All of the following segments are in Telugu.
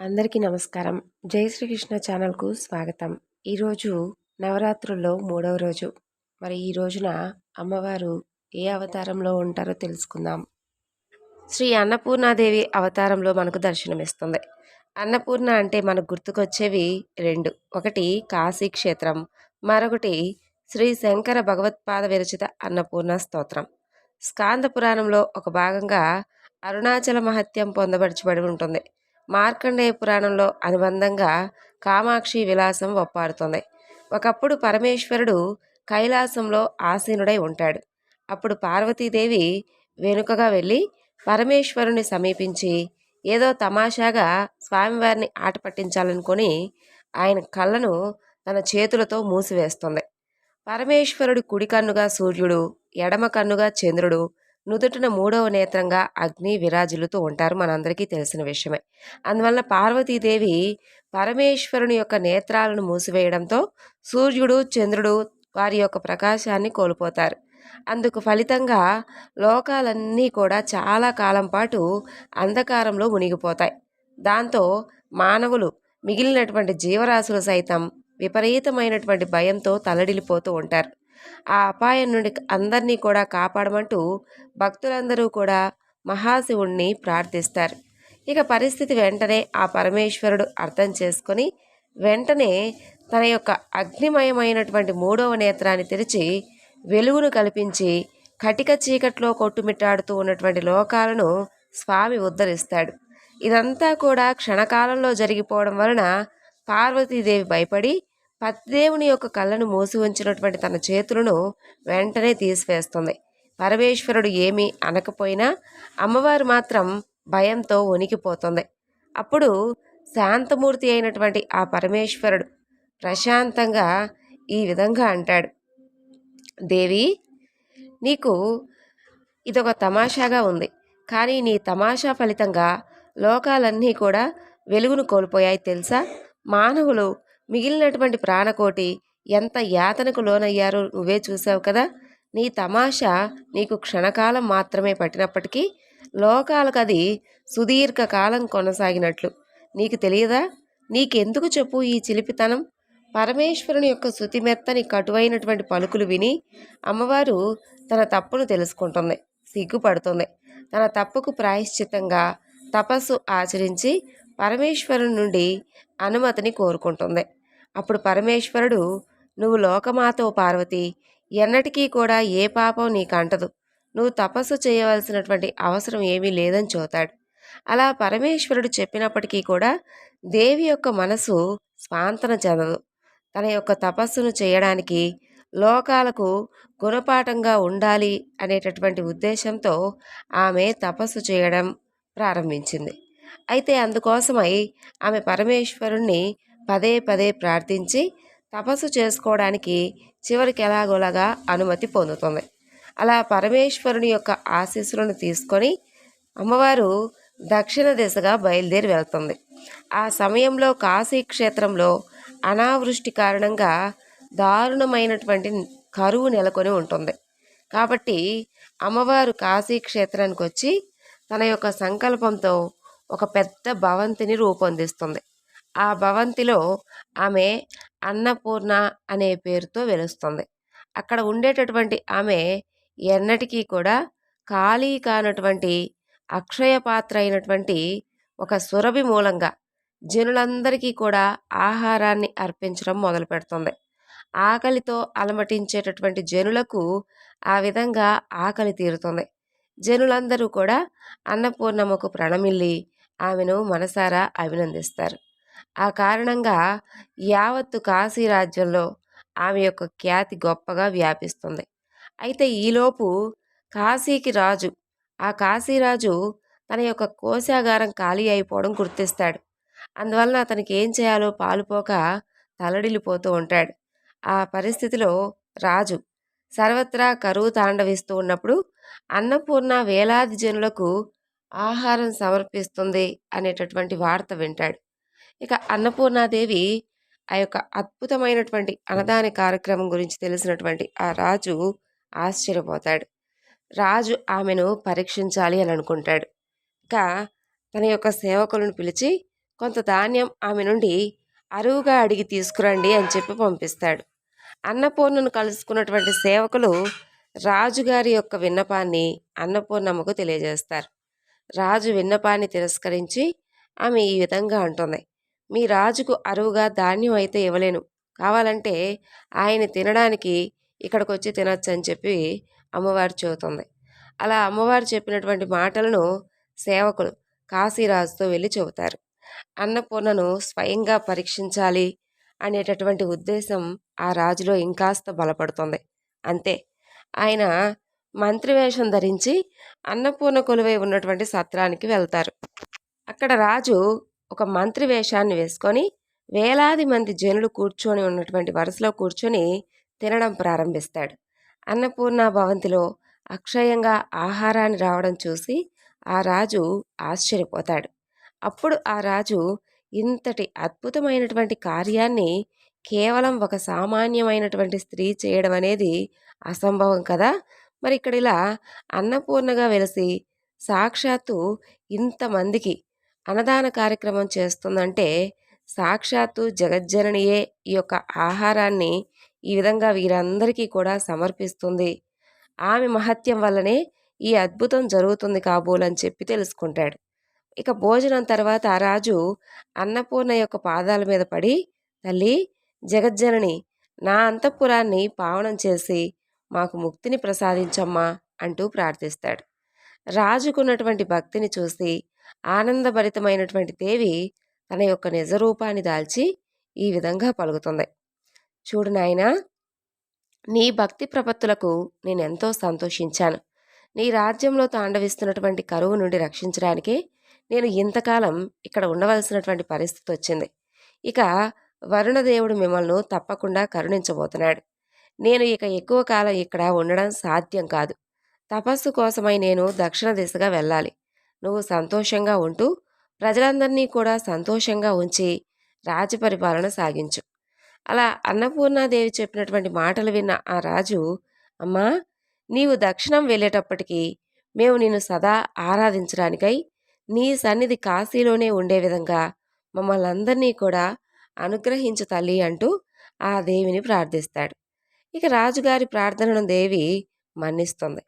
అందరికీ నమస్కారం. జై శ్రీకృష్ణ ఛానల్కు స్వాగతం. ఈరోజు నవరాత్రుల్లో మూడవ రోజు. మరి ఈ రోజున అమ్మవారు ఏ అవతారంలో ఉంటారో తెలుసుకుందాం. శ్రీ అన్నపూర్ణాదేవి అవతారంలో మనకు దర్శనమిస్తుంది. అన్నపూర్ణ అంటే మనకు గుర్తుకొచ్చేవి రెండు. ఒకటి కాశీ క్షేత్రం మరొకటి శ్రీ శంకర భగవత్పాద విరచిత అన్నపూర్ణ స్తోత్రం. స్కాంద పురాణంలో ఒక భాగంగా అరుణాచల మహత్యం పొందబరచబడి ఉంటుంది. మార్కండేయ పురాణంలో అనుబంధంగా కామాక్షి విలాసం ఒప్పారుతుంది. ఒకప్పుడు పరమేశ్వరుడు కైలాసంలో ఆసీనుడై ఉంటాడు. అప్పుడు పార్వతీదేవి వెనుకగా వెళ్ళి పరమేశ్వరుని సమీపించి ఏదో తమాషాగా స్వామివారిని ఆట పట్టించాలనుకొని ఆయన కళ్ళను తన చేతులతో మూసివేస్తుంది. పరమేశ్వరుడి కుడి కన్నుగా సూర్యుడు ఎడమ కన్నుగా చంద్రుడు నుదుటిన మూడవ నేత్రంగా అగ్ని విరాజిల్లుతూ ఉంటారు మనందరికీ తెలిసిన విషయమే. అందువలన పార్వతీదేవి పరమేశ్వరుని యొక్క నేత్రాలను మూసివేయడంతో సూర్యుడు చంద్రుడు వారి యొక్క ప్రకాశాన్ని కోల్పోతారు. అందుకు ఫలితంగా లోకాలన్నీ కూడా చాలా కాలం పాటు అంధకారంలో మునిగిపోతాయి. దాంతో మానవులు మిగిలినటువంటి జీవరాశులు సైతం విపరీతమైనటువంటి భయంతో తలడిల్లిపోతూ ఉంటారు. ఆ అపాయం నుండి అందరినీ కూడా కాపాడమంటూ భక్తులందరూ కూడా మహాశివుణ్ణి ప్రార్థిస్తారు. ఇక పరిస్థితి వెంటనే ఆ పరమేశ్వరుడు అర్థం చేసుకొని వెంటనే తన యొక్క అగ్నిమయమైనటువంటి మూడవ నేత్రాన్ని తెరిచి వెలుగును కల్పించి కటిక చీకట్లో కొట్టుమిట్టాడుతూ ఉన్నటువంటి లోకాలను స్వామి ఉద్ధరిస్తాడు. ఇదంతా కూడా క్షణకాలంలో జరిగిపోవడం వలన పార్వతీదేవి భయపడి పతిదేవుని యొక్క కళ్ళను మూసి ఉంచినటువంటి తన చేతులను వెంటనే తీసివేస్తుంది. పరమేశ్వరుడు ఏమీ అనకపోయినా అమ్మవారు మాత్రం భయంతో వణికిపోతుంది. అప్పుడు శాంతమూర్తి అయినటువంటి ఆ పరమేశ్వరుడు ప్రశాంతంగా ఈ విధంగా అంటాడు. దేవి నీకు ఇదొక తమాషాగా ఉంది. కానీ నీ తమాషా ఫలితంగా లోకాలన్నీ కూడా వెలుగును కోల్పోయాయి తెలుసా? మానవులు మిగిలినటువంటి ప్రాణకోటి ఎంత యాతనకు లోనయ్యారో నువ్వే చూసావు కదా. నీ తమాషా నీకు క్షణకాలం మాత్రమే పట్టినప్పటికీ లోకాలకు అది సుదీర్ఘకాలం కొనసాగినట్లు. నీకు తెలియదా? నీకెందుకు చెప్పు ఈ చిలిపితనం? పరమేశ్వరుని యొక్క శృతిమెత్తని కటువైనటువంటి పలుకులు విని అమ్మవారు తన తప్పును తెలుసుకుంటుంది సిగ్గుపడుతుంది. తన తప్పుకు ప్రాయశ్చితంగా తపస్సు ఆచరించి పరమేశ్వరుని నుండి అనుమతిని కోరుకుంటుంది. అప్పుడు పరమేశ్వరుడు నువ్వు లోకమాతో పార్వతి ఎన్నటికీ కూడా ఏ పాపం నీకు అంటదు. నువ్వు తపస్సు చేయవలసినటువంటి అవసరం ఏమీ లేదని చూతాడు. అలా పరమేశ్వరుడు చెప్పినప్పటికీ కూడా దేవి యొక్క మనసు స్వాంతన చెందదు. తన యొక్క తపస్సును చేయడానికి లోకాలకు గుణపాఠంగా ఉండాలి అనేటటువంటి ఉద్దేశంతో ఆమె తపస్సు చేయడం ప్రారంభించింది. అయితే అందుకోసమై ఆమె పరమేశ్వరుణ్ణి పదే పదే ప్రార్థించి తపస్సు చేసుకోవడానికి చివరికి ఎలాగోలాగా అనుమతి పొందుతుంది. అలా పరమేశ్వరుని యొక్క ఆశీస్సులను తీసుకొని అమ్మవారు దక్షిణ దిశగా బయలుదేరి వెళ్తుంది. ఆ సమయంలో కాశీ క్షేత్రంలో అనావృష్టి కారణంగా దారుణమైనటువంటి కరువు నెలకొని ఉంటుంది. కాబట్టి అమ్మవారు కాశీ క్షేత్రానికి వచ్చి తన యొక్క సంకల్పంతో ఒక పెద్ద భవంతిని రూపొందిస్తుంది. ఆ భవంతిలో ఆమె అన్నపూర్ణ అనే పేరుతో వెలుస్తుంది. అక్కడ ఉండేటటువంటి ఆమె ఎన్నటికీ కూడా ఖాళీ కానటువంటి అక్షయ పాత్ర అయినటువంటి ఒక సురభి మూలంగా జనులందరికీ కూడా ఆహారాన్ని అర్పించడం మొదలు పెడుతుంది. ఆకలితో అలమటించేటటువంటి జనులకు ఆ విధంగా ఆకలి తీరుతుంది. జనులందరూ కూడా అన్నపూర్ణమ్మకు ప్రణమిల్లి ఆమెను మనసారా అభినందిస్తారు. ఆ కారణంగా యావత్తు కాశీ రాజ్యంలో ఆమె యొక్క ఖ్యాతి గొప్పగా వ్యాపిస్తుంది. అయితే ఈలోపు కాశీకి రాజు ఆ కాశీరాజు తన యొక్క కోశాగారం ఖాళీ అయిపోవడం గుర్తిస్తాడు. అందువలన అతనికి ఏం చేయాలో పాలుపోక తలడిల్లిపోతూ ఉంటాడు. ఆ పరిస్థితిలో రాజు సర్వత్రా కరువు తాండవిస్తూ ఉన్నప్పుడు అన్నపూర్ణ వేలాది జనులకు ఆహారం సమర్పిస్తుంది అనేటటువంటి వార్త వింటాడు. ఇక అన్నపూర్ణాదేవి ఆ యొక్క అద్భుతమైనటువంటి అన్నదాన కార్యక్రమం గురించి తెలిసినటువంటి ఆ రాజు ఆశ్చర్యపోతాడు. రాజు ఆమెను పరీక్షించాలి అని అనుకుంటాడు. ఇక తన యొక్క సేవకులను పిలిచి కొంత ధాన్యం ఆమె నుండి అరువుగా అడిగి తీసుకురండి అని చెప్పి పంపిస్తాడు. అన్నపూర్ణను కలుసుకున్నటువంటి సేవకులు రాజుగారి యొక్క విన్నపాన్ని అన్నపూర్ణమ్మకు తెలియజేస్తారు. రాజు విన్నపాన్ని తిరస్కరించి ఆమె ఈ విధంగా అంటుంది. మీ రాజుకు అరువుగా ధాన్యం అయితే ఇవ్వలేను. కావాలంటే ఆయన తినడానికి ఇక్కడికి వచ్చి తినొచ్చు అని చెప్పి అమ్మవారు చెబుతుంది. అలా అమ్మవారు చెప్పినటువంటి మాటలను సేవకులు కాశీరాజుతో వెళ్ళి చెబుతారు. అన్నపూర్ణను స్వయంగా పరీక్షించాలి అనేటటువంటి ఉద్దేశం ఆ రాజులో ఇంకాస్త బలపడుతుంది. అంతే. ఆయన మంత్రివేషం ధరించి అన్నపూర్ణ కొలువై ఉన్నటువంటి సత్రానికి వెళ్తారు. అక్కడ రాజు ఒక మంత్రి వేషాన్ని వేసుకొని వేలాది మంది జనులు కూర్చొని ఉన్నటువంటి వరుసలో కూర్చొని తినడం ప్రారంభిస్తాడు. అన్నపూర్ణ భవంతిలో అక్షయంగా ఆహారాన్ని రావడం చూసి ఆ రాజు ఆశ్చర్యపోతాడు. అప్పుడు ఆ రాజు ఇంతటి అద్భుతమైనటువంటి కార్యాన్ని కేవలం ఒక సామాన్యమైనటువంటి స్త్రీ చేయడం అనేది అసంభవం కదా! మరి ఇక్కడ ఇలా అన్నపూర్ణగా వెలిసి సాక్షాత్తు ఇంతమందికి అన్నదాన కార్యక్రమం చేస్తుందంటే సాక్షాత్తు జగజ్జననియే ఈ యొక్క ఆహారాన్ని ఈ విధంగా వీరందరికీ కూడా సమర్పిస్తుంది. ఆమె మహత్యం వల్లనే ఈ అద్భుతం జరుగుతుంది కాబోలని చెప్పి తెలుసుకుంటాడు. ఇక భోజనం తర్వాత ఆ రాజు అన్నపూర్ణ యొక్క పాదాల మీద పడి తల్లి జగజ్జనని నా అంతఃపురాన్ని పావనం చేసి మాకు ముక్తిని ప్రసాదించమ్మా అంటూ ప్రార్థిస్తాడు. రాజుకున్నటువంటి భక్తిని చూసి ఆనందభరితమైనటువంటి దేవి తన యొక్క నిజరూపాన్ని దాల్చి ఈ విధంగా పలుకుతుంది. చూడు నాయనా నీ భక్తి ప్రపత్తులకు నేను ఎంతో సంతోషించాను. నీ రాజ్యంలో తాండవిస్తున్నటువంటి కరువు నుండి రక్షించడానికే నేను ఇంతకాలం ఇక్కడ ఉండవలసినటువంటి పరిస్థితి వచ్చింది. ఇక వరుణదేవుడు మిమ్మల్ని తప్పకుండా కరుణించబోతున్నాడు. నేను ఇక ఎక్కువ కాలం ఇక్కడ ఉండడం సాధ్యం కాదు. తపస్సు కోసమై నేను దక్షిణ దిశగా వెళ్ళాలి. నువ్వు సంతోషంగా ఉంటూ ప్రజలందరినీ కూడా సంతోషంగా ఉంచి రాజపరిపాలన సాగించు. అలా అన్నపూర్ణాదేవి చెప్పినటువంటి మాటలు విన్న ఆ రాజు అమ్మా నీవు దక్షిణం వెళ్ళేటప్పటికీ మేము నిన్ను సదా ఆరాధించడానికై నీ సన్నిధి కాశీలోనే ఉండే విధంగా మమ్మల్ని అందరినీ కూడా అనుగ్రహించు తల్లి అంటూ ఆ దేవిని ప్రార్థిస్తాడు. ఇక రాజుగారి ప్రార్థనను దేవి మన్నిస్తుంది.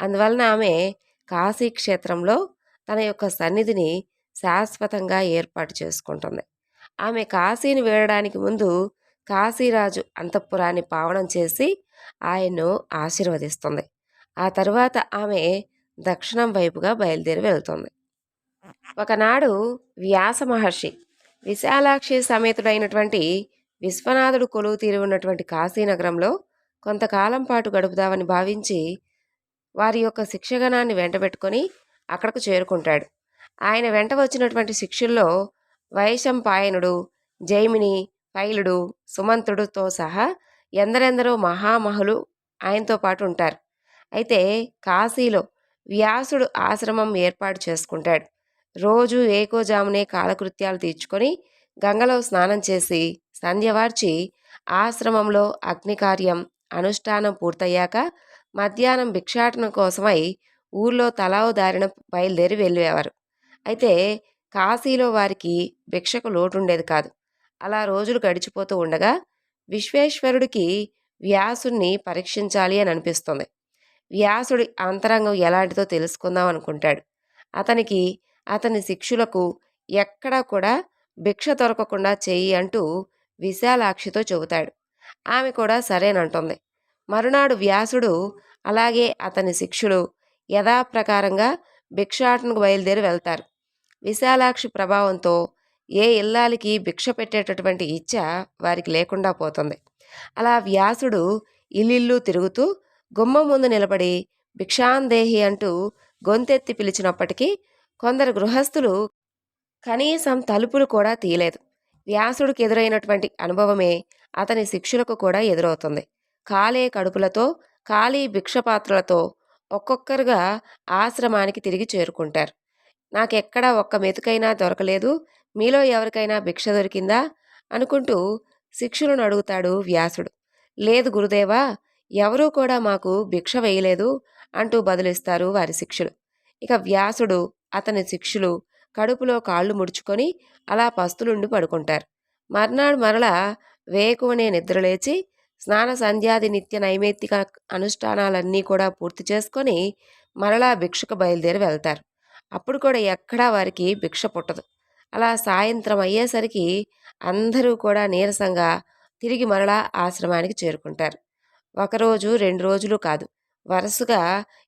అందువలన ఆమె కాశీ క్షేత్రంలో తన యొక్క సన్నిధిని శాశ్వతంగా ఏర్పాటు చేసుకుంటుంది. ఆమె కాశీని వేయడానికి ముందు కాశీరాజు అంతఃపురాన్ని పావనం చేసి ఆయన్ను ఆశీర్వదిస్తుంది. ఆ తర్వాత ఆమె దక్షిణం వైపుగా బయలుదేరి వెళ్తుంది. ఒకనాడు వ్యాస మహర్షి విశాలాక్షి సమేతుడైనటువంటి విశ్వనాథుడు కొలువు తీరి ఉన్నటువంటి కాశీనగరంలో కొంతకాలం పాటు గడుపుదామని భావించి వారి యొక్క శిక్షగణాన్ని వెంటబెట్టుకొని అక్కడకు చేరుకుంటాడు. ఆయన వెంట వచ్చినటువంటి శిష్యుల్లో వైశంపాయనుడు జైమిని పైలుడు సుమంతుడుతో సహా ఎందరెందరో మహామహులు ఆయనతో పాటు ఉంటారు. అయితే కాశీలో వ్యాసుడు ఆశ్రమం ఏర్పాటు చేసుకుంటాడు. రోజు ఏకోజామునే కాలకృత్యాలు తీర్చుకొని గంగలో స్నానం చేసి సంధ్యవార్చి ఆశ్రమంలో అగ్నికార్యం అనుష్ఠానం పూర్తయ్యాక మధ్యాహ్నం భిక్షాటన కోసమై ఊర్లో తలావు దారిన బయలుదేరి వెళ్ళేవారు. అయితే కాశీలో వారికి భిక్షకు లోటుండేది కాదు. అలా రోజులు గడిచిపోతూ ఉండగా విశ్వేశ్వరుడికి వ్యాసుణ్ణి పరీక్షించాలి అని అనిపిస్తుంది. వ్యాసుడి అంతరంగం ఎలాంటిదో తెలుసుకుందాం అనుకుంటాడు. అతనికి అతని శిక్షులకు ఎక్కడా కూడా భిక్ష దొరకకుండా చెయ్యి అంటూ విశాలాక్షితో చెబుతాడు. ఆమె కూడా సరేనంటుంది. మరునాడు వ్యాసుడు అలాగే అతని శిక్షుడు యథాప్రకారంగా భిక్షాటనకు బయలుదేరి వెళ్తారు. విశాలాక్షి ప్రభావంతో ఏ ఇల్లాలికి భిక్ష పెట్టేటటువంటి ఇచ్చ వారికి లేకుండా పోతుంది. అలా వ్యాసుడు ఇల్లిల్లు తిరుగుతూ గుమ్మం ముందు నిలబడి భిక్షాందేహి అంటూ గొంతెత్తి పిలిచినప్పటికీ కొందరు గృహస్థులు కనీసం తలుపులు కూడా తీయలేదు. వ్యాసుడికి ఎదురైనటువంటి అనుభవమే అతని శిక్షులకు కూడా ఎదురవుతుంది. కాలే కడుపులతో ఖాళీ భిక్షపాత్రలతో ఒక్కొక్కరుగా ఆశ్రమానికి తిరిగి చేరుకుంటారు. నాకెక్కడా ఒక్క మెతుకైనా దొరకలేదు మీలో ఎవరికైనా భిక్ష దొరికిందా? అనుకుంటూ శిక్షులను అడుగుతాడు వ్యాసుడు. లేదు గురుదేవా ఎవరూ కూడా మాకు భిక్ష వేయలేదు అంటూ బదులిస్తారు వారి శిక్షులు. ఇక వ్యాసుడు అతని శిక్షులు కడుపులో కాళ్ళు ముడుచుకొని అలా పస్తులుండి పడుకుంటారు. మర్నాడు మరలా వేకువనే నిద్రలేచి స్నాన సంధ్యాది నిత్య నైమిత్తిక అనుష్ఠానాలన్నీ కూడా పూర్తి చేసుకొని మరలా భిక్షకు బయలుదేరి వెళ్తారు. అప్పుడు కూడా ఎక్కడా వారికి భిక్ష పుట్టదు. అలా సాయంత్రం అయ్యేసరికి అందరూ కూడా నీరసంగా తిరిగి మరలా ఆశ్రమానికి చేరుకుంటారు. ఒకరోజు రెండు రోజులు కాదు. వరుసగా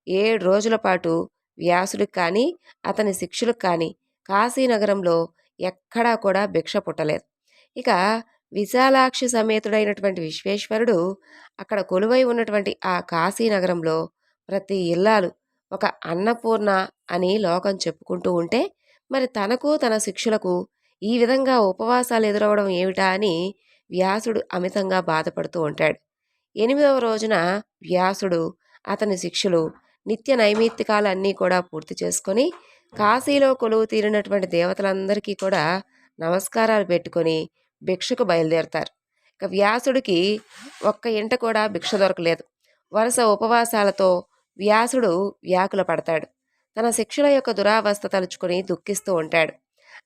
ఏడు రోజుల పాటు వ్యాసుడికి కానీ అతని శిష్యులకు కానీ కాశీనగరంలో ఎక్కడా కూడా భిక్ష పుట్టలేదు. ఇక విశాలాక్షి సమేతుడైనటువంటి విశ్వేశ్వరుడు అక్కడ కొలువై ఉన్నటువంటి ఆ కాశీనగరంలో ప్రతి ఇల్లాలు ఒక అన్నపూర్ణ అని లోకం చెప్పుకుంటూ ఉంటే మరి తనకు తన శిక్షులకు ఈ విధంగా ఉపవాసాలు ఎదురవడం ఏమిటా అని వ్యాసుడు అమితంగా బాధపడుతూ ఉంటాడు. ఎనిమిదవ రోజున వ్యాసుడు అతని శిష్యులు నిత్య నైమిత్తికాలన్నీ కూడా పూర్తి చేసుకొని కాశీలో కొలువు తీరినటువంటి దేవతలందరికీ కూడా నమస్కారాలు పెట్టుకొని భిక్షకు బయలుదేరుతారు. ఇక వ్యాసుడికి ఒక్క ఇంట కూడా భిక్ష దొరకలేదు. వరుస ఉపవాసాలతో వ్యాసుడు వ్యాకుల పడతాడు. తన శిక్షుల యొక్క దురావస్థ తలుచుకొని దుఃఖిస్తూ ఉంటాడు.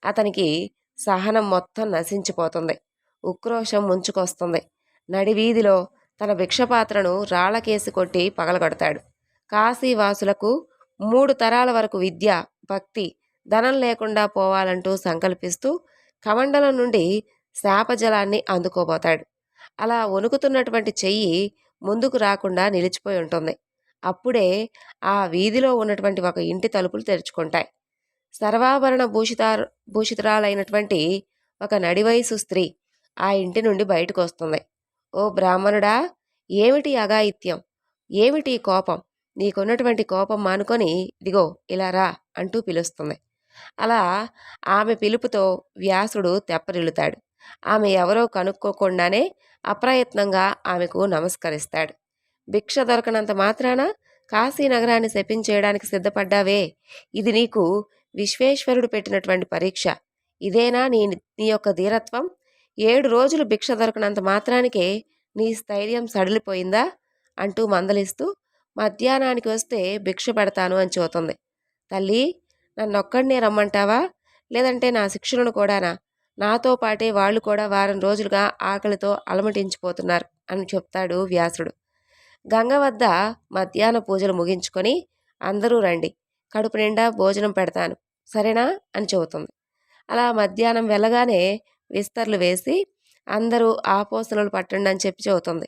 అతనికి సహనం మొత్తం నశించిపోతుంది. ఉక్రోషం ముంచుకొస్తుంది. నడివీధిలో తన భిక్షపాత్రను రాళ్ళకేసి కొట్టి పగలగొడతాడు. కాశీవాసులకు మూడు తరాల వరకు విద్య భక్తి ధనం లేకుండా పోవాలంటూ సంకల్పిస్తూ కమండలం నుండి శాపజలాన్ని అందుకోబోతాడు. అలా వణుకుతున్నటువంటి చెయ్యి ముందుకు రాకుండా నిలిచిపోయి ఉంటుంది. అప్పుడే ఆ వీధిలో ఉన్నటువంటి ఒక ఇంటి తలుపులు తెరుచుకుంటాయి. సర్వాభరణ భూషిత భూషితురాలైనటువంటి ఒక నడివయసు స్త్రీ ఆ ఇంటి నుండి బయటకు వస్తుంది ఓ బ్రాహ్మణుడా ఏమిటి అఘాయిత్యం? ఏమిటి కోపం? నీకున్నటువంటి కోపం మానుకొని ఇదిగో ఇలా రా అంటూ పిలుస్తుంది. అలా ఆమె పిలుపుతో వ్యాసుడు తెప్పరిల్లుతాడు. ఆమె ఎవరో కనుక్కోకుండానే అప్రయత్నంగా ఆమెకు నమస్కరిస్తాడు. భిక్ష దొరకనంత మాత్రాన కాశీనగరాన్ని శపించేయడానికి సిద్ధపడ్డావే. ఇది నీకు విశ్వేశ్వరుడు పెట్టినటువంటి పరీక్ష. ఇదేనా నీ నీ యొక్క ధీరత్వం? ఏడు రోజులు భిక్ష దొరకనంత మాత్రానికే నీ స్థైర్యం సడిలిపోయిందా? అంటూ మందలిస్తూ మధ్యాహ్నానికి వస్తే భిక్ష పెడతాను అని చూతుంది తల్లి నన్నొక్కడినే రమ్మంటావా? లేదంటే నా శిక్షణను కూడానా? నాతో పాటే వాళ్ళు కూడా వారం రోజులుగా ఆకలితో అలమటించిపోతున్నారు అని చెప్తాడు వ్యాసుడు. గంగ వద్ద మధ్యాహ్న పూజలు ముగించుకొని అందరూ రండి కడుపు నిండా భోజనం పెడతాను సరేనా? అని చెబుతుంది. అలా మధ్యాహ్నం వెళ్ళగానే విస్తర్లు వేసి అందరూ ఆపోసనలు పట్టండి అని చెప్పి చెబుతుంది.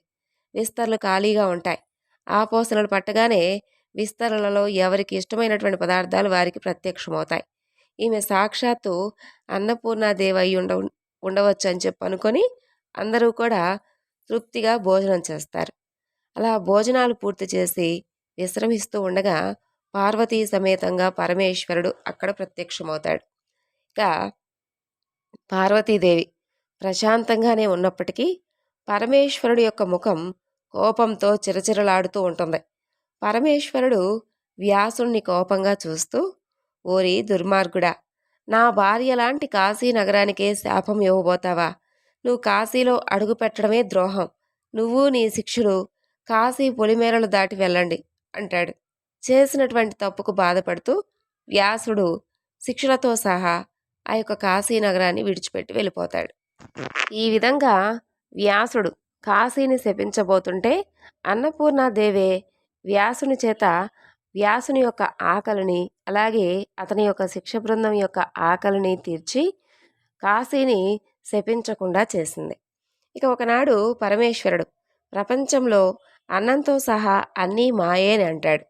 విస్తర్లు ఖాళీగా ఉంటాయి. ఆపోసనలు పట్టగానే విస్తరణలో ఎవరికి ఇష్టమైనటువంటి పదార్థాలు వారికి ప్రత్యక్షమవుతాయి. ఈమె సాక్షాత్తు అన్నపూర్ణాదేవి అయి ఉండ ఉండవచ్చు అని చెప్పి అనుకొని అందరూ కూడా తృప్తిగా భోజనం చేస్తారు. అలా భోజనాలు పూర్తి చేసి విశ్రమిస్తూ ఉండగా పార్వతీ సమేతంగా పరమేశ్వరుడు అక్కడ ప్రత్యక్షమవుతాడు. ఇక పార్వతీదేవి ప్రశాంతంగానే ఉన్నప్పటికీ పరమేశ్వరుడు యొక్క ముఖం కోపంతో చిరచిరలాడుతూ ఉంటుంది. పరమేశ్వరుడు వ్యాసుణ్ణి కోపంగా చూస్తూ ఓరి దుర్మార్గుడా నా భార్య లాంటి కాశీ నగరానికే శాపం ఇవ్వబోతావా? నువ్వు కాశీలో అడుగు పెట్టడమే ద్రోహం. నువ్వు నీ శిక్షులు కాశీ పొలిమేరలు దాటి వెళ్ళండి అంటాడు. చేసినటువంటి తప్పుకు బాధపడుతూ వ్యాసుడు శిక్షలతో సహా ఆ యొక్క కాశీ నగరాన్ని విడిచిపెట్టి వెళ్ళిపోతాడు. ఈ విధంగా వ్యాసుడు కాశీని శపించబోతుంటే అన్నపూర్ణాదేవే వ్యాసుని చేత వ్యాసుని యొక్క ఆకలిని అలాగే అతని యొక్క శిక్ష బృందం యొక్క ఆకలిని తీర్చి కాశీని శపించకుండా చేసింది. ఇక ఒకనాడు పరమేశ్వరుడు ప్రపంచంలో అన్నంతో సహా అన్నీ మాయేని అంటాడు.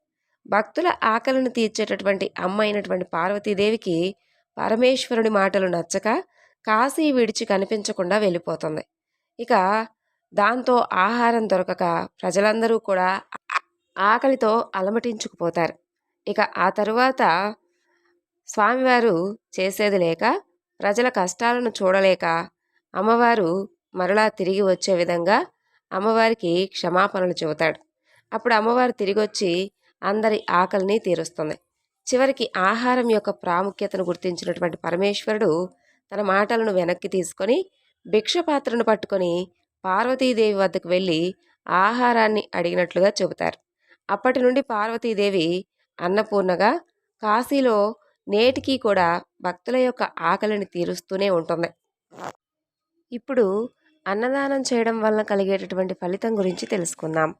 భక్తుల ఆకలిని తీర్చేటటువంటి అమ్మ అయినటువంటి పార్వతీదేవికి పరమేశ్వరుడి మాటలు నచ్చక కాశీ విడిచి కనిపించకుండా వెళ్ళిపోతుంది. ఇక దాంతో ఆహారం దొరకక ప్రజలందరూ కూడా ఆకలితో అలమటించుకుపోతారు. ఇక ఆ తరువాత స్వామివారు చేసేది లేక ప్రజల కష్టాలను చూడలేక అమ్మవారు మరలా తిరిగి వచ్చే విధంగా అమ్మవారికి క్షమాపణలు చెబుతాడు. అప్పుడు అమ్మవారు తిరిగి వచ్చి అందరి ఆకలిని తీరుస్తుంది. చివరికి ఆహారం యొక్క ప్రాముఖ్యతను గుర్తించినటువంటి పరమేశ్వరుడు తన మాటలను వెనక్కి తీసుకొని భిక్షపాత్రను పట్టుకొని పార్వతీదేవి వద్దకు వెళ్ళి ఆహారాన్ని అడిగినట్లుగా చెబుతారు. అప్పటి నుండి పార్వతీదేవి అన్నపూర్ణగా కాశీలో నేటికి కూడా భక్తుల యొక్క ఆకలిని తీరుస్తూనే ఉంటుంది. ఇప్పుడు అన్నదానం చేయడం వలన కలిగేటటువంటి ఫలితం గురించి తెలుసుకుందాం.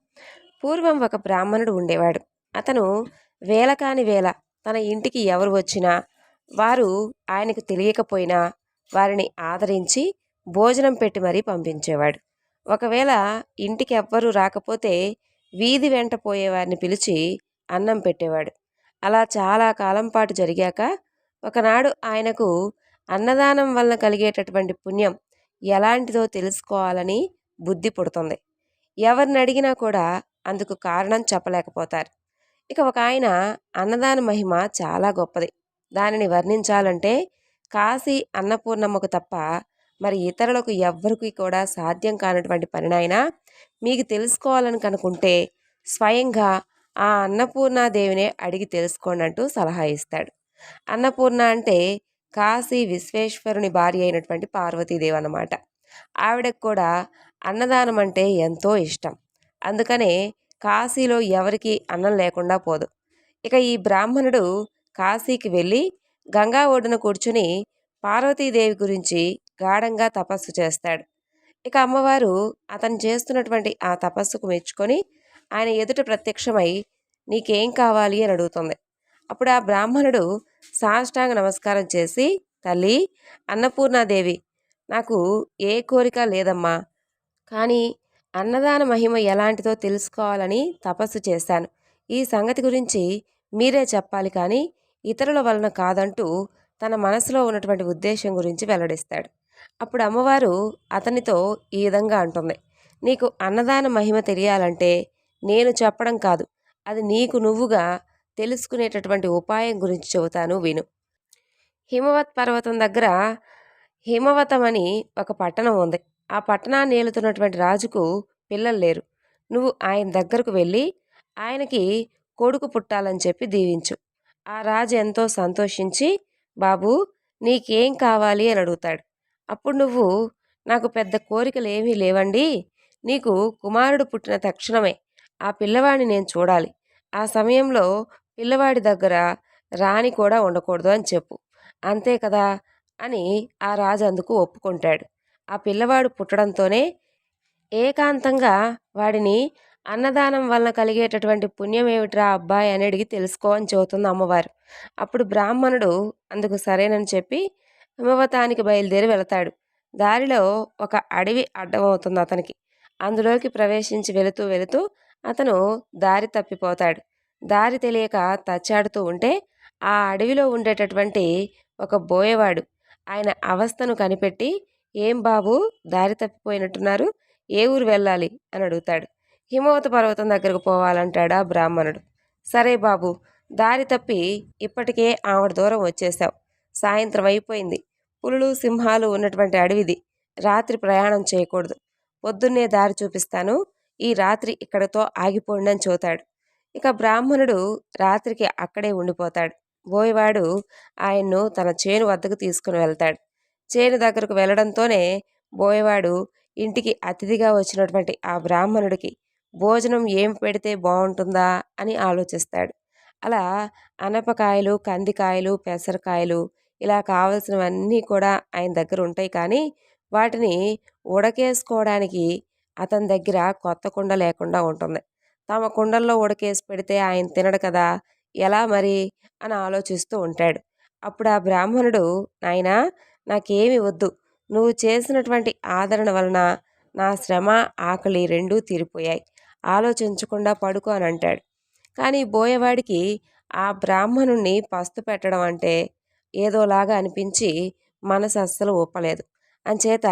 పూర్వం ఒక బ్రాహ్మణుడు ఉండేవాడు. అతను వేల కాని వేల తన ఇంటికి ఎవరు వచ్చినా వారు ఆయనకు తెలియకపోయినా వారిని ఆదరించి భోజనం పెట్టి మరీ పంపించేవాడు. ఒకవేళ ఇంటికి ఎవ్వరూ రాకపోతే వీధి వెంట పోయేవారిని పిలిచి అన్నం పెట్టేవాడు. అలా చాలా కాలం పాటు జరిగాక ఒకనాడు ఆయనకు అన్నదానం వలన కలిగేటటువంటి పుణ్యం ఎలాంటిదో తెలుసుకోవాలని బుద్ధి పుడుతుంది. ఎవరిని అడిగినా కూడా అందుకు కారణం చెప్పలేకపోతారు. ఇక ఒక ఆయన అన్నదాన మహిమ చాలా గొప్పది. దానిని వర్ణించాలంటే కాశీ అన్నపూర్ణమ్మకు తప్ప మరి ఇతరులకు ఎవ్వరికి కూడా సాధ్యం కానటువంటి పనినైనా మీకు తెలుసుకోవాలని కనుకుంటే స్వయంగా ఆ అన్నపూర్ణాదేవినే అడిగి తెలుసుకోండి అంటూ సలహా ఇస్తాడు. అన్నపూర్ణ అంటే కాశీ విశ్వేశ్వరుని భార్య అయినటువంటి పార్వతీదేవి అన్నమాట. ఆవిడకు కూడా అన్నదానం అంటే ఎంతో ఇష్టం. అందుకనే కాశీలో ఎవరికి అన్నం లేకుండా పోదు. ఇక ఈ బ్రాహ్మణుడు కాశీకి వెళ్ళి గంగా ఒడ్డున కూర్చుని పార్వతీదేవి గురించి గాఢంగా తపస్సు చేస్తాడు. ఇక అమ్మవారు అతను చేస్తున్నటువంటి ఆ తపస్సుకు మెచ్చుకొని ఆయన ఎదుట ప్రత్యక్షమై నీకేం కావాలి? అని అడుగుతుంది. అప్పుడు ఆ బ్రాహ్మణుడు సాష్టాంగ నమస్కారం చేసి తల్లి అన్నపూర్ణాదేవి నాకు ఏ కోరిక లేదమ్మా. కానీ అన్నదాన మహిమ ఎలాంటిదో తెలుసుకోవాలని తపస్సు చేశాను. ఈ సంగతి గురించి మీరే చెప్పాలి కానీ ఇతరుల వలన కాదంటూ తన మనసులో ఉన్నటువంటి ఉద్దేశం గురించి వెల్లడిస్తాడు. అప్పుడు అమ్మవారు అతనితో ఈ విధంగా అంటుంది. నీకు అన్నదాన మహిమ తెలియాలంటే నేను చెప్పడం కాదు. అది నీకు నువ్వుగా తెలుసుకునేటటువంటి ఉపాయం గురించి చెబుతాను విను. హిమవత్ పర్వతం దగ్గర హిమవతం అని ఒక పట్టణం ఉంది. ఆ పట్టణాన్ని ఏలుతున్నటువంటి రాజుకు పిల్లలు లేరు. నువ్వు ఆయన దగ్గరకు వెళ్ళి ఆయనకి కొడుకు పుట్టాలని చెప్పి దీవించు. ఆ రాజు ఎంతో సంతోషించి బాబు నీకేం కావాలి అని అడుగుతాడు. అప్పుడు నువ్వు నాకు పెద్ద కోరికలు ఏమీ లేవండి. నీకు కుమారుడు పుట్టిన తక్షణమే ఆ పిల్లవాడిని నేను చూడాలి. ఆ సమయంలో పిల్లవాడి దగ్గర రాణి కూడా ఉండకూడదు అని చెప్పు. అంతే కదా? అని ఆ రాజు అందుకు ఒప్పుకుంటాడు. ఆ పిల్లవాడు పుట్టడంతోనే ఏకాంతంగా వాడిని అన్నదానం వలన కలిగేటటువంటి పుణ్యం ఏమిట్రా అబ్బాయి అని అడిగి తెలుసుకో అని చెబుతుంది అమ్మవారు. అప్పుడు బ్రాహ్మణుడు అందుకు సరేనని చెప్పి హిమవతానికి బయలుదేరి వెళతాడు. దారిలో ఒక అడవి అడ్డమవుతుంది అతనికి. అందులోకి ప్రవేశించి వెళుతూ వెళుతూ అతను దారి తప్పిపోతాడు. దారి తెలియక తచ్చాడుతూ ఉంటే ఆ అడవిలో ఉండేటటువంటి ఒక బోయవాడు ఆయన అవస్థను కనిపెట్టి ఏం బాబు దారి తప్పిపోయినట్టున్నారు. ఏ ఊరు వెళ్ళాలి? అని అడుగుతాడు. హిమవత పర్వతం దగ్గరకు పోవాలంటాడా బ్రాహ్మణుడు. సరే బాబు దారి తప్పి ఇప్పటికే ఆవిడ దూరం వచ్చేశావు. సాయంత్రం అయిపోయింది. పులులు సింహాలు ఉన్నటువంటి అడవిది. రాత్రి ప్రయాణం చేయకూడదు. పొద్దున్నే దారి చూపిస్తాను. ఈ రాత్రి ఇక్కడతో ఆగిపోండి అని చూతాడు ఇక బ్రాహ్మణుడు రాత్రికి అక్కడే ఉండిపోతాడు. బోయవాడు ఆయన్ను తన చేను వద్దకు తీసుకుని వెళ్తాడు. చేను దగ్గరకు వెళ్ళడంతోనే బోయవాడు ఇంటికి అతిథిగా వచ్చినటువంటి ఆ బ్రాహ్మణుడికి భోజనం ఏం పెడితే బాగుంటుందా? అని ఆలోచిస్తాడు. అలా అనపకాయలు కందికాయలు పెసరకాయలు ఇలా కావలసినవన్నీ కూడా ఆయన దగ్గర ఉంటాయి. కానీ వాటిని ఉడకేసుకోవడానికి అతని దగ్గర కొత్త కుండ లేకుండా ఉంటుంది. తమ కుండల్లో ఉడకేసి పెడితే ఆయన తినడు కదా ఎలా మరి అని ఆలోచిస్తూ ఉంటాడు. అప్పుడు ఆ బ్రాహ్మణుడు నాయన నాకేమి వద్దు. నువ్వు చేసినటువంటి ఆదరణ వలన నా శ్రమ ఆకలి రెండూ తీరిపోయాయి. ఆలోచించకుండా పడుకో అని అంటాడు. కానీ బోయవాడికి ఆ బ్రాహ్మణుణ్ణి పస్తు పెట్టడం అంటే ఏదోలాగా అనిపించి మనసు అస్సలు ఒప్పలేదు అంచేత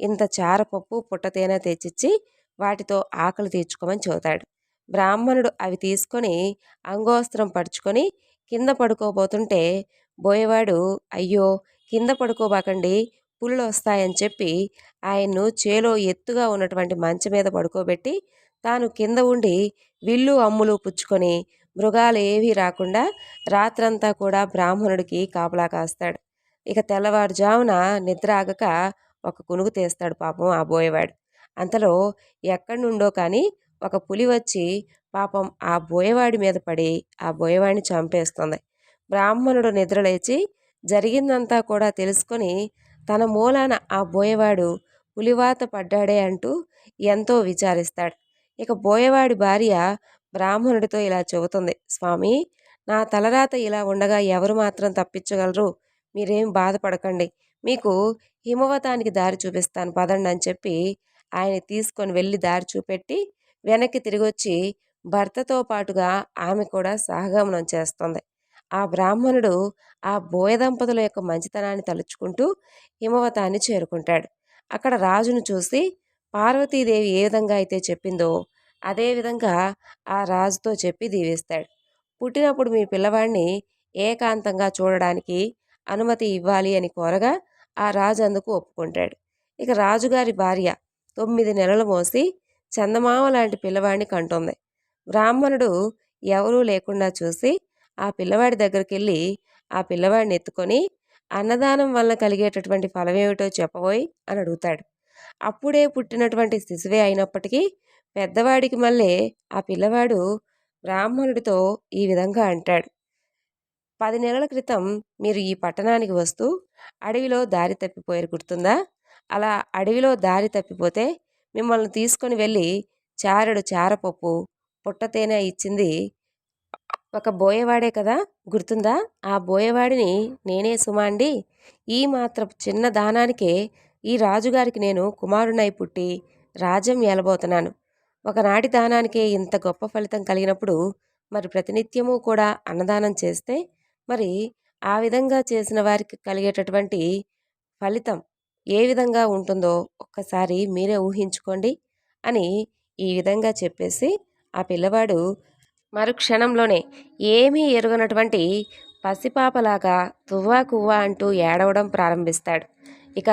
ఇంత చారపప్పు పుట్టతేనె తెచ్చిచ్చి వాటితో ఆకలి తీర్చుకోమని చెబుతాడు. బ్రాహ్మణుడు అవి తీసుకొని అంగోస్త్రం పడుచుకొని కింద పడుకోబోతుంటే బోయవాడు అయ్యో కింద పడుకోబాకండి పుళ్ళు వస్తాయని చెప్పి ఆయన్ను చేలో ఎత్తుగా ఉన్నటువంటి మంచం మీద పడుకోబెట్టి తాను కింద ఉండి విల్లు అమ్ములు పుచ్చుకొని మృగాలు ఏవీ రాకుండా రాత్రంతా కూడా బ్రాహ్మణుడికి కాపలా కాస్తాడు. ఇక తెల్లవారుజామున నిద్ర ఆగక ఒక కునుగు తీస్తాడు పాపం ఆ బోయవాడు. అంతలో ఎక్కడి నుండో కానీ ఒక పులి వచ్చి పాపం ఆ బోయవాడి మీద పడి ఆ బోయవాడిని చంపేస్తుంది. బ్రాహ్మణుడు నిద్రలేచి జరిగిందంతా కూడా తెలుసుకొని తన మూలాన ఆ బోయవాడు పులివాత పడ్డాడే అంటూ ఎంతో విచారిస్తాడు. ఇక బోయవాడి భార్య బ్రాహ్మణుడితో ఇలా చెబుతుంది స్వామి నా తలరాత ఇలా ఉండగా ఎవరు మాత్రం తప్పించగలరు? మీరేం బాధపడకండి. మీకు హిమవతానికి దారి చూపిస్తాను పదండి అని చెప్పి ఆయన తీసుకొని వెళ్ళి దారి చూపెట్టి వెనక్కి తిరిగొచ్చి భర్తతో పాటుగా ఆమె కూడా సహగమనం చేస్తుంది. ఆ బ్రాహ్మణుడు ఆ బోయ దంపతుల యొక్క మంచితనాన్ని తలుచుకుంటూ హిమవతాన్ని చేరుకుంటాడు. అక్కడ రాజును చూసి పార్వతీదేవి ఏ విధంగా అయితే చెప్పిందో అదేవిధంగా ఆ రాజుతో చెప్పి దీవిస్తాడు. పుట్టినప్పుడు మీ పిల్లవాడిని ఏకాంతంగా చూడడానికి అనుమతి ఇవ్వాలి అని కోరగా ఆ రాజు అందుకు ఒప్పుకుంటాడు. ఇక రాజుగారి భార్య తొమ్మిది నెలలు మోసి చందమామ లాంటి పిల్లవాడిని కంటుంది. బ్రాహ్మణుడు ఎవరూ లేకుండా చూసి ఆ పిల్లవాడి దగ్గరికి వెళ్ళి ఆ పిల్లవాడిని ఎత్తుకొని అన్నదానం వల్ల కలిగేటటువంటి ఫలమేమిటో చెప్పబోయి అని అడుగుతాడు. అప్పుడే పుట్టినటువంటి శిశువే అయినప్పటికీ పెద్దవాడికి మళ్ళీ ఆ పిల్లవాడు బ్రాహ్మణుడితో ఈ విధంగా అంటాడు. పది నెలల క్రితం మీరు ఈ పట్టణానికి వస్తూ అడవిలో దారి తప్పిపోయారు గుర్తుందా? అలా అడవిలో దారి తప్పిపోతే మిమ్మల్ని తీసుకొని వెళ్ళి చారుడు చారపప్పు పుట్టతేనె ఇచ్చింది ఒక బోయవాడే కదా? గుర్తుందా? ఆ బోయవాడిని నేనే సుమాండి. ఈ మాత్రపు చిన్న దానానికే ఈ రాజుగారికి నేను కుమారునై పుట్టి రాజ్యం ఏలబోతున్నాను. ఒకనాటి దానానికే ఇంత గొప్ప ఫలితం కలిగినప్పుడు మరి ప్రతినిత్యము కూడా అన్నదానం చేస్తే మరి ఆ విధంగా చేసిన వారికి కలిగేటటువంటి ఫలితం ఏ విధంగా ఉంటుందో ఒక్కసారి మీరే ఊహించుకోండి అని ఈ విధంగా చెప్పేసి ఆ పిల్లవాడు మరుక్షణంలోనే ఏమీ ఎరుగనటువంటి పసిపాపలాగా తువ్వా కువ్వా అంటూ ఏడవడం ప్రారంభిస్తాడు. ఇక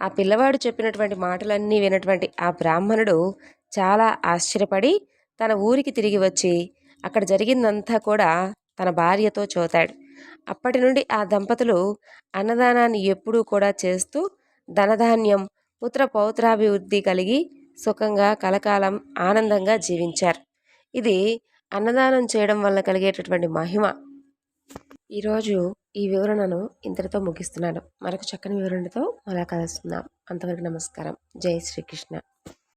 ఆ పిల్లవాడు చెప్పినటువంటి మాటలన్నీ వినటువంటి ఆ బ్రాహ్మణుడు చాలా ఆశ్చర్యపడి తన ఊరికి తిరిగి వచ్చి అక్కడ జరిగిందంతా కూడా తన భార్యతో చూతాడు. అప్పటి నుండి ఆ దంపతులు అన్నదానాన్ని ఎప్పుడూ కూడా చేస్తూ ధనధాన్యం పుత్ర పౌత్రాభివృద్ధి కలిగి సుఖంగా కలకాలం ఆనందంగా జీవించారు. ఇది అన్నదానం చేయడం వల్ల కలిగేటటువంటి మహిమ. ఈరోజు ఈ వివరణను ఇంతటితో ముగిస్తున్నాను. మరొక చక్కని వివరణతో మళ్ళా కలుస్తున్నాం. అంతవరకు నమస్కారం. జై శ్రీకృష్ణ.